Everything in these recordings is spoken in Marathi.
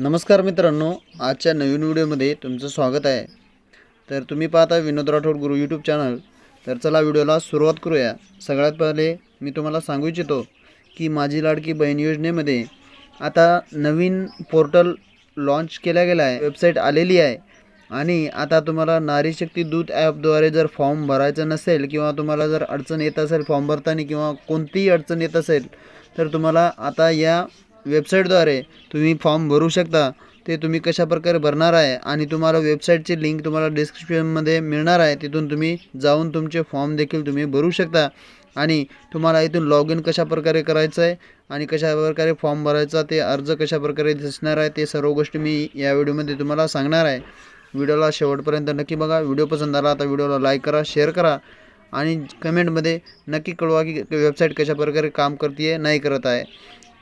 नमस्कार मित्रांनो आजच्या नवीन व्हिडिओमध्ये तुमचं स्वागत आहे. तर तुम्ही पाहता विनोद राठोड गुरु यूट्यूब चॅनल तर चला व्हिडिओला सुरुवात करूया. सगळ्यात पहिले मी तुम्हाला सांगू इच्छितो की माझी लाडकी बहीण योजनेमध्ये आता नवीन पोर्टल लॉन्च केला गेला आहे वेबसाईट आलेली आहे. आणि आता तुम्हाला नारी शक्ती दूत ॲपद्वारे जर फॉर्म भरायचं नसेल किंवा तुम्हाला जर अडचण येत असेल फॉर्म भरताना किंवा कोणतीही अडचण येत असेल तर तुम्हाला आता या वेबसाईटद्वारे तुम्ही फॉर्म भरू शकता. ते तुम्ही कशा प्रकारे भरणार आहे आणि तुम्हाला वेबसाईटची लिंक तुम्हाला डिस्क्रिप्शनमध्ये मिळणार आहे. तिथून तुम्ही जाऊन तुमचे फॉर्म देखील तुम्ही भरू शकता. आणि तुम्हाला इथून लॉग इन कशा प्रकारे करायचं आहे आणि कशा प्रकारे फॉर्म भरायचा ते अर्ज कशा प्रकारे दिसणार आहे ते सर्व गोष्टी मी या व्हिडिओमध्ये तुम्हाला सांगणार आहे. व्हिडिओला शेवटपर्यंत नक्की बघा. व्हिडिओ पसंत आला तर व्हिडिओला लाईक करा शेअर करा आणि कमेंटमध्ये नक्की कळवा की वेबसाईट कशा प्रकारे काम करते आहे नाही करत आहे.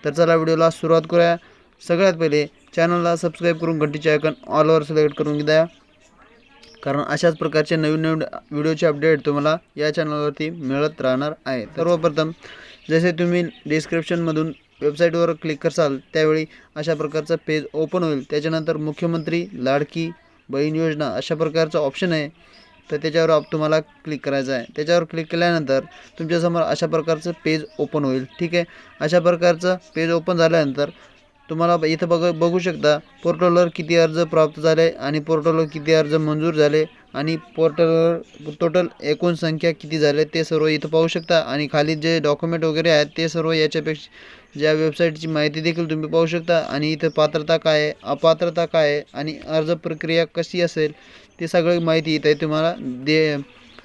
तर चला व्हिडिओला सुरुवात करूया. सगळ्यात पहिले चॅनलला सबस्क्राईब करून घंटीचे आयकन ऑलवर सिलेक्ट करून द्या कारण अशाच प्रकारचे नवीन नवीन व्हिडिओचे अपडेट तुम्हाला या चॅनलवरती मिळत राहणार आहे. सर्वप्रथम जसे तुम्ही डिस्क्रिप्शनमधून वेबसाईटवर क्लिक करसाल त्यावेळी अशा प्रकारचं पेज ओपन होईल. त्याच्यानंतर मुख्यमंत्री लाडकी बहीण योजना अशा प्रकारचं ऑप्शन आहे. तर त्याच्यावर आप तुम्हाला क्लिक करायचं आहे. त्याच्यावर क्लिक केल्यानंतर तुमच्यासमोर अशा प्रकारचं पेज ओपन होईल. ठीक आहे? अशा प्रकारचं पेज ओपन झाल्यानंतर तुम्हाला इथं बघ बघू शकता पोर्टलवर किती अर्ज प्राप्त झाले आणि पोर्टलवर किती अर्ज मंजूर झाले आणि पोर्टलवर टोटल एकूण संख्या किती झाले ते सर्व इथं पाहू शकता. आणि खाली जे डॉक्युमेंट वगैरे आहेत ते सर्व याच्यापेक्षा ज्या वेबसाईटची माहिती देखील तुम्ही पाहू शकता. आणि इथं पात्रता काय आहे अपात्रता काय आहे आणि अर्ज प्रक्रिया कशी असेल ती सगळी माहिती इथे तुम्हाला दे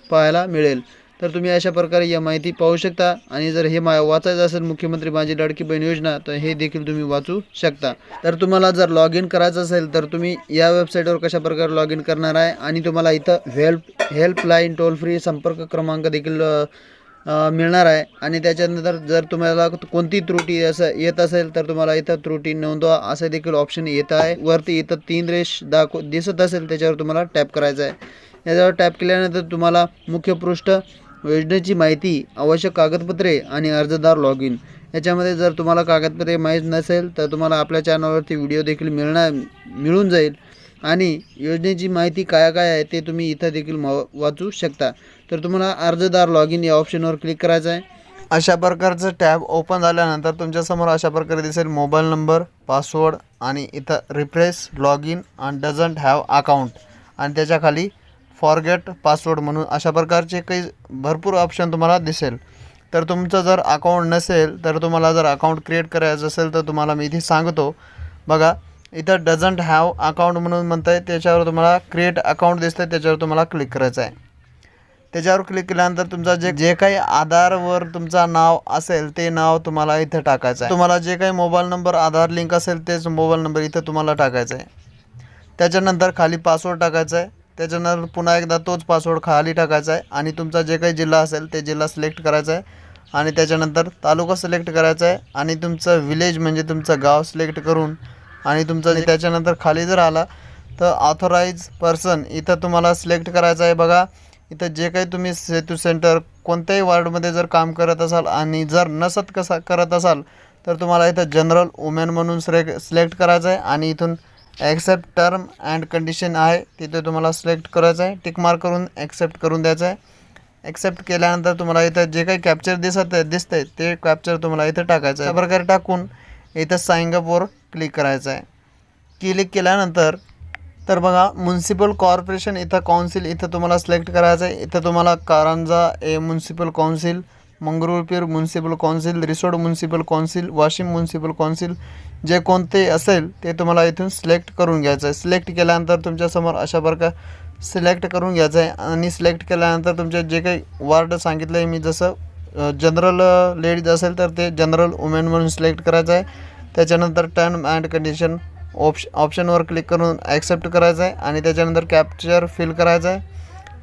पाहायला मिळेल. तर तुम्ही अशा प्रकारे या माहिती पाहू शकता. आणि जर हे मा वाचायचं असेल मुख्यमंत्री माझी लाडकी बहीण योजना तर हे देखील तुम्ही वाचू शकता. तर तुम्हाला जर लॉग इन करायचं असेल तर तुम्ही या वेबसाईटवर कशा प्रकारे लॉग इन करणार आहे? आणि तुम्हाला इथं हेल्प हेल्पलाईन टोल फ्री संपर्क क्रमांक देखील मिळणार आहे. आणि त्याच्यानंतर जर तुम्हाला कोणती त्रुटी असं येत असेल तर तुम्हाला इथं त्रुटी नोंदवा असं देखील ऑप्शन येत आहे. वरती इथं तीन रेष दाखव दिसत असेल त्याच्यावर तुम्हाला टॅप करायचं आहे. याच्यावर टॅप केल्यानंतर तुम्हाला मुख्य पृष्ठ योजनेची माहिती आवश्यक कागदपत्रे आणि अर्जदार लॉग इन याच्यामध्ये जर तुम्हाला कागदपत्रे माहीत नसेल तर तुम्हाला आपल्या चॅनलवरती व्हिडिओ देखील मिळणार मिळून जाईल. आणि योजनेची माहिती काय काय आहे ते तुम्ही इथं देखील म वाचू शकता. तर तुम्हाला अर्जदार लॉग इन या ऑप्शनवर क्लिक करायचं आहे. अशा प्रकारचं टॅब ओपन झाल्यानंतर तुमच्यासमोर अशा प्रकारे दिसेल मोबाईल नंबर पासवर्ड आणि इथं रिफ्रेश लॉग इन आणि डझंट हॅव अकाउंट. आणि त्याच्याखाली फॉरगेट पासवर्ड म्हणून अशा प्रकारचे काही भरपूर ऑप्शन तुम्हाला दिसेल. तर तुमचं जर अकाउंट नसेल तर तुम्हाला जर अकाउंट क्रिएट करायचं असेल तर तुम्हाला मी इथे सांगतो. बघा इथं डझंट हॅव अकाउंट म्हणून म्हणताय त्याच्यावर तुम्हाला क्रिएट अकाउंट दिसतं त्याच्यावर तुम्हाला क्लिक करायचं आहे. त्याच्यावर क्लिक केल्यानंतर तुमचा जे जे काही आधारवर तुमचा नाव असेल ते नाव तुम्हाला इथं टाकायचं आहे. तुम्हाला जे काही मोबाईल नंबर आधार लिंक असेल तेच मोबाईल नंबर इथं तुम्हाला टाकायचं आहे. त्याच्यानंतर खाली पासवर्ड टाकायचा आहे. त्याच्यानंतर पुन्हा एकदा तोच पासवर्ड खाली टाकायचा आहे आणि तुमचा जे काही जिल्हा असेल ते जिल्हा सिलेक्ट करायचा आहे. आणि त्याच्यानंतर तालुका सिलेक्ट करायचा आहे आणि तुमचं विलेज म्हणजे तुमचं गाव सिलेक्ट करून आणि तुमचं त्याच्यानंतर खाली जर आला तर ऑथोराईज पर्सन इथं तुम्हाला सिलेक्ट करायचं आहे बघा. इथं जे काही तुम्ही सेतू सेंटर कोणत्याही वार्डमध्ये जर काम करत असाल आणि जर नसत कसा करत असाल तर तुम्हाला इथं जनरल वुमेन म्हणून सिलेक्ट सिलेक्ट करायचं आहे आणि इथून ॲक्सेप्ट टर्म अँड कंडिशन आहे. तिथे तुम्हाला सिलेक्ट करायचं आहे. टिकमार्क करून ॲक्सेप्ट करून द्यायचं आहे. ॲक्सेप्ट केल्यानंतर तुम्हाला इथं जे काही कॅप्चर दिसत आहे दिसतंय ते कॅप्चर तुम्हाला इथं टाकायचं आहे. प्रकारे टाकून इथं साईंगअपवर क्लिक करायचं आहे. क्लिक केल्यानंतर तर बघा म्युन्सिपल कॉर्पोरेशन इथं काउन्सिल इथं तुम्हाला सिलेक्ट करायचं आहे. इथं तुम्हाला कारंजा ए municipal council Mangrulpir municipal council Risod municipal council Washim municipal council जे कोणते असेल ते तुम्हाला इथून सिलेक्ट करून घ्यायचं आहे. सिलेक्ट केल्यानंतर तुमच्यासमोर अशा प्रकार सिलेक्ट करून घ्यायचं आहे आणि सिलेक्ट केल्यानंतर तुमचे जे काही वार्ड सांगितलं आहे मी जसं जनरल लेडीज असेल तर ते जनरल वुमेन म्हणून सिलेक्ट करायचं आहे. त्याच्यानंतर टर्म अँड कंडिशन ऑप्श ऑप्शनवर क्लिक करून ॲक्सेप्ट करायचं आहे आणि त्याच्यानंतर कॅप्चर फिल करायचं आहे.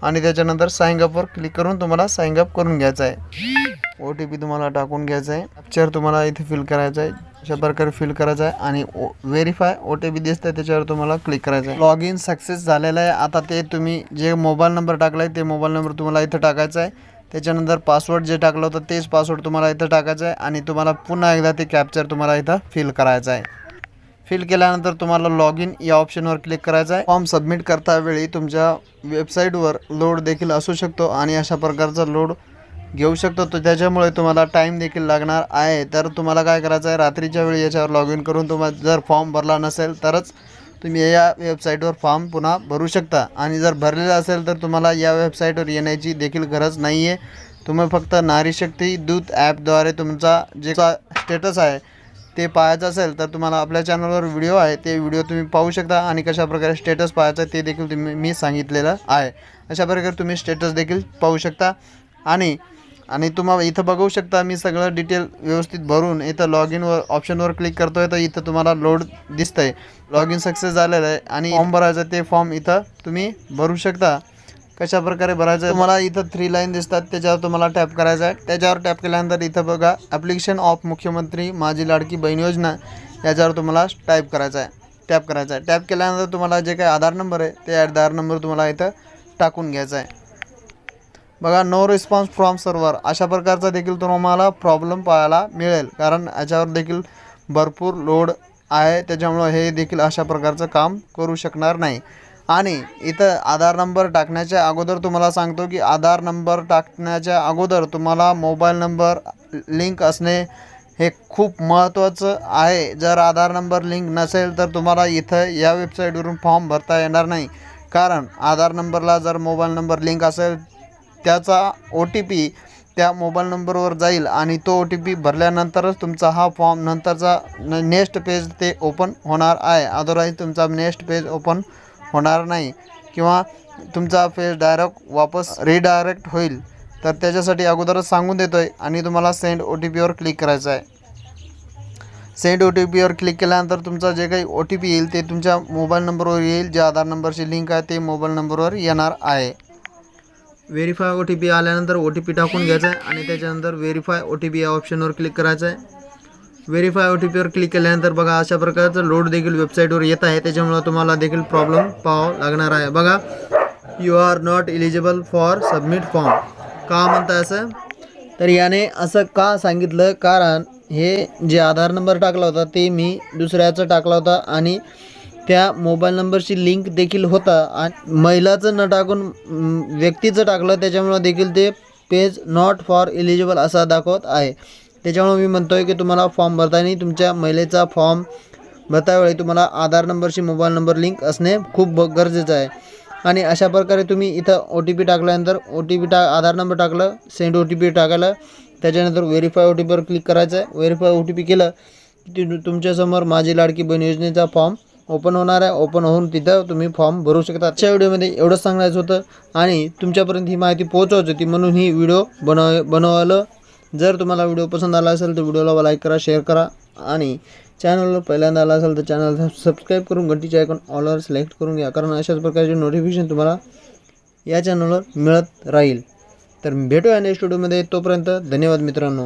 आणि त्याच्यानंतर साईंगअपवर क्लिक करून तुम्हाला साईंगअप करून घ्यायचं आहे. ओ टी पी तुम्हाला टाकून घ्यायचं आहे. कॅप्चर तुम्हाला इथे फिल करायचं आहे. अशा प्रकारे फिल करायचं आहे आणि व्हेरीफाय ओ टी पी दिसतं त्याच्यावर तुम्हाला क्लिक करायचं आहे. लॉग इन सक्सेस झालेलं आहे. आता ते तुम्ही जे मोबाईल नंबर टाकला आहे ते मोबाईल नंबर तुम्हाला इथं टाकायचा आहे. त्याच्यानंतर पासवर्ड जे टाकलं होतं तेच पासवर्ड तुम्हाला इथं टाकायचं आहे. आणि तुम्हाला पुन्हा एकदा ते कॅप्चर तुम्हाला इथं फिल करायचं आहे. फिल केल्यानंतर तुम्हाला लॉग इन या ऑप्शनवर क्लिक करायचं आहे. फॉर्म सबमिट करता वेळी तुमच्या वेबसाईटवर लोड देखील असू शकतो आणि अशा प्रकारचा लोड घेऊ शकतो. तो त्याच्यामुळे तुम्हाला टाईम देखील लागणार आहे. तर तुम्हाला काय करायचं आहे? रात्रीच्या वेळी याच्यावर लॉग इन करून तुम्हाला जर फॉर्म भरला नसेल तरच तुम्ही या वेबसाईटवर फॉर्म पुन्हा भरू शकता. आणि जर भरलेला असेल तर तुम्हाला या वेबसाईटवर येण्याची देखील गरज नाही आहे तुम्ही फक्त नारी शक्ती दूत ॲपद्वारे तुमचा जे स्टेटस आहे ते पाहायचं असेल तर तुम्हाला आपल्या चॅनलवर व्हिडिओ आहे. ते व्हिडिओ तुम्ही पाहू शकता आणि कशा प्रकारे स्टेटस पाहायचं ते देखील तुम्ही मी सांगितलेलं आहे. अशा प्रकारे तुम्ही स्टेटस देखील पाहू शकता. आणि आणि तुम्हाला इथं बघू शकता मी सगळं डिटेल व्यवस्थित भरून इथं लॉग इनवर ऑप्शनवर क्लिक करतोय तर इथं तुम्हाला लोड दिसतंय. लॉग इन सक्सेस झालेलं आहे आणि फॉर्म भरायचं ते फॉर्म इथं तुम्ही भरू शकता. कशा प्रकारे भरायचं आहे? तुम्हाला इथं थ्री लाईन दिसतात त्याच्यावर तुम्हाला टॅप करायचं आहे. त्याच्यावर टॅप केल्यानंतर इथं बघा ॲप्लिकेशन ऑफ मुख्यमंत्री माझी लाडकी बहीण योजना याच्यावर तुम्हाला टाईप करायचं आहे. टॅप करायचा आहे. टॅप केल्यानंतर तुम्हाला जे काही आधार नंबर आहे ते आधार नंबर तुम्हाला इथं टाकून घ्यायचा आहे. बघा नो रिस्पॉन्स फ्रॉम सर्व्हर अशा प्रकारचा देखील तुम्हाला प्रॉब्लेम पाहायला मिळेल. कारण याच्यावर देखील भरपूर लोड आहे. त्याच्यामुळं हे देखील अशा प्रकारचं काम करू शकणार नाही. आणि इथं आधार नंबर टाकण्याच्या अगोदर तुम्हाला सांगतो की आधार नंबर टाकण्याच्या अगोदर तुम्हाला मोबाईल नंबर लिंक असणे हे खूप महत्त्वाचं आहे. जर आधार नंबर लिंक नसेल तर तुम्हाला इथं या वेबसाईटवरून फॉर्म भरता येणार नाही. कारण आधार नंबरला जर मोबाईल नंबर लिंक असेल त्याचा ओ टी पी त्या मोबाईल नंबरवर जाईल आणि तो ओ टी पी भरल्यानंतरच तुमचा हा फॉर्म नंतरचा नेक्स्ट पेज ते ओपन होणार आहे. अदरवाईज तुमचा नेक्स्ट पेज ओपन होणार नाही. किंवा तुमचा फेस डायरेक्ट वापस रिडायरेक्ट होईल. तर त्याच्यासाठी अगोदरच सांगून देतो आहे आणि तुम्हाला सेंड ओ टी पीवर क्लिक करायचं आहे. सेंड ओ टी पीवर क्लिक केल्यानंतर तुमचा जे काही ओ टी पी येईल ते तुमच्या मोबाईल नंबरवर येईल. जे आधार नंबरची लिंक आहे ते मोबाईल नंबरवर येणार आहे. व्हेरीफाय ओ टी पी आल्यानंतर ओ टी पी टाकून घ्यायचा आहे आणि त्याच्यानंतर व्हेरीफाय ओ टी पी या ऑप्शनवर क्लिक करायचं आहे. व्हेरीफाय ओ टी पीवर क्लिक केल्यानंतर बघा अशा प्रकारचं लोड देखील वेबसाईटवर येत आहे. त्याच्यामुळं तुम्हाला देखील प्रॉब्लेम पाहावं लागणार आहे. बघा you are not eligible for submit form का म्हणताय असं? तर याने असं का सांगितलं? कारण हे जे आधार नंबर टाकला होता ते मी दुसऱ्याचं टाकला होता आणि त्या मोबाईल नंबरची लिंक देखील होता. आणि महिलाचं न टाकून व्यक्तीचं टाकलं त्याच्यामुळं देखील ते पेज नॉट फॉर इलिजिबल असा दाखवत आहे. त्याच्यामुळे मी म्हणतो आहे की तुम्हाला फॉर्म भरताना तुमच्या महिलेचा फॉर्म भरतावेळी तुम्हाला आधार नंबरशी मोबाईल नंबर लिंक असणे खूप गरजेचं आहे. आणि अशा प्रकारे तुम्ही इथं ओ टी पी टाकल्यानंतर ओ टी पी टा आधार नंबर टाकलं सेंड ओ टी पी टाकायला त्याच्यानंतर व्हेरीफाय ओ टी पीवर क्लिक करायचं आहे. व्हेरीफाय ओ टी पी केलं की तुमच्यासमोर माझी लाडकी बहीण योजनेचा फॉर्म ओपन होणार आहे. ओपन होऊन तिथं तुम्ही फॉर्म भरू शकता. आजच्या व्हिडिओमध्ये एवढंच सांगायचं होतं आणि तुमच्यापर्यंत ही माहिती पोहोचवायची होती म्हणून ही व्हिडिओ बनव बनवलं. जर तुम्हाला व्हिडिओ पसंत आला असेल तर व्हिडिओला लाईक करा शेअर करा आणि चॅनलवर पहिल्यांदा आला असेल तर चॅनल सबस्क्राईब करून घंटीचे आयकॉन ऑलवर सिलेक्ट करून घ्या. कारण अशाच प्रकारचे नोटिफिकेशन तुम्हाला या चॅनलवर मिळत राहील. तर भेटूया नेक्स्ट व्हिडिओमध्ये तोपर्यंत धन्यवाद मित्रांनो.